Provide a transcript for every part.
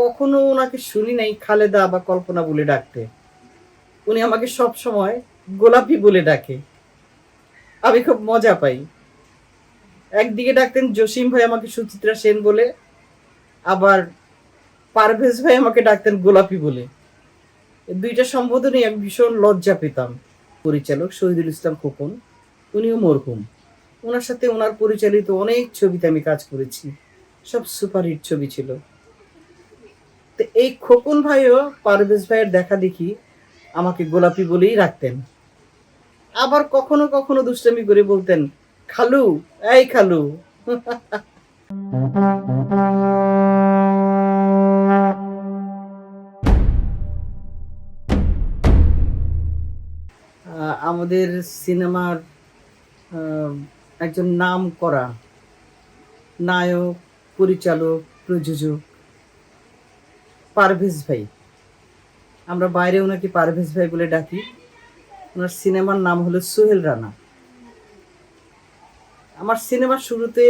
কখনো ওনাকে শুনি নাই খালেদা বা কল্পনা বলে ডাকতে। উনি আমাকে সব সময় গোলাপি বলে ডাকে। আমি খুব মজা পাই। একদিকে ডাকতেন জসিম ভাই আমাকে সুচিত্রা সেন বলে, আবার পারভেজ ভাই আমাকে ডাকতেন গোলাপি বলে। দুইটা সম্বোধনে আমি ভীষণ লজ্জা পেতাম। পরিচালক শহীদুল ইসলাম খোকন, উনিও মরহুম। ওনার সাথে ওনার পরিচালিত অনেক ছবিতে আমি কাজ করেছি। সব সুপারহিট ছবি ছিল। তো এই খোকন ভাইও পারভেজ ভাইয়ের দেখা দেখি আমাকে গোলাপি বলেই রাখতেন। আবার কখনো কখনো দুষ্টামি করে বলতেন, খালু, এই খালু। আমাদের সিনেমার একজন নাম করা নায়ক, পরিচালক, প্রযোজক পারভেজ ভাই। আমরা বাইরে ওনাকে পারভেজ ভাই বলে ডাকি। ওনার সিনেমার নাম হলো সোহেল রানা। আমার সিনেমার শুরুতে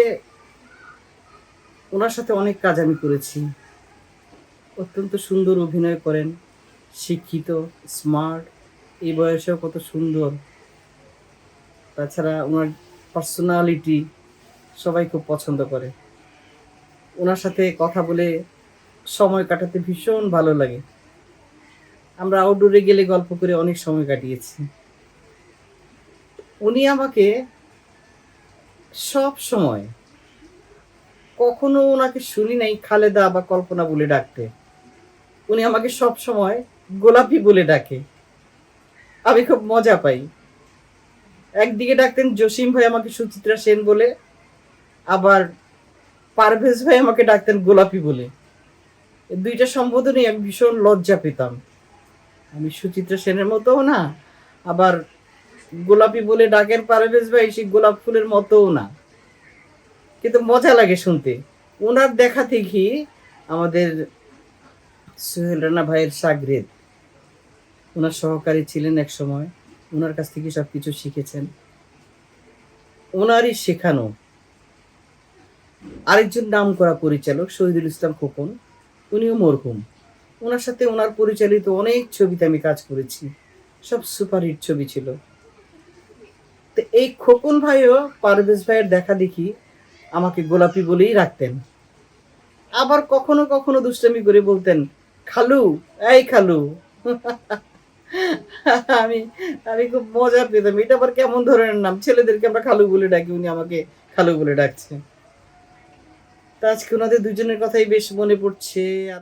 ওনার সাথে অনেক কাজ আমি করেছি। অত্যন্ত সুন্দর অভিনয় করেন, শিক্ষিত, স্মার্ট, এই বয়সেও কত সুন্দর। তাছাড়া ওনার পার্সোনালিটি সবাই খুব পছন্দ করে। ওনার সাথে কথা বলে সময় কাটাতে ভীষণ ভালো লাগে। আমরা আউটডোরে গেলে গল্প করে অনেক সময় কাটিয়েছি। উনি আমাকে সব সময় কখনো ওনাকে শুনি নাই, খালেদা বা কল্পনা বলে ডাকতে। উনি আমাকে সব সময় গোলাপি বলে ডাকে। আমি খুব মজা পাই। একদিকে ডাকতেন জসিম ভাই আমাকে সুচিত্রা সেন বলে, আবার পারভেজ ভাই আমাকে ডাকতেন গোলাপি বলে। দুইটা সম্বোধনে আমি ভীষণ লজ্জা পেতাম। আমি সুচিত্রা সেনের মতোও না, আবার গোলাপি বলে ডাকের পারভেজ ভাই, সেই গোলাপ ফুলের মতোও না। কিন্তু মজা লাগে শুনতে। ওনার দেখা থেকে আমাদের সোহেল রানা ভাইয়ের সাগরেদ ওনার সহকারী ছিলেন এক সময়, ওনার কাছ থেকে সব কিছু শিখেছেন। ওনারই শেখানো। আরেকজন নাম করা পরিচালক শহীদুল ইসলাম খোকন। উনিও মরহুম। ওনার সাথে ওনার পরিচালিত অনেক ছবিতে আমি কাজ করেছি। সব সুপারহিট ছবি ছিল। তো এই খোকন ভাইও পারভেজ ভাইয়ের দেখা দেখি আমাকে গোলাপি বলেই রাখতেন। আবার কখনো কখনো দুষ্টামি করে বলতেন, খালু, এই খালু। আমি আমি খুব মজা পেতাম। এটা আবার কেমন ধরনের নাম? ছেলেদেরকে আমরা খালু বলে ডাকি, উনি আমাকে খালু বলে ডাকছে তা আজকে ওনাদের দুজনের কথাই বেশ মনে পড়ছে। আর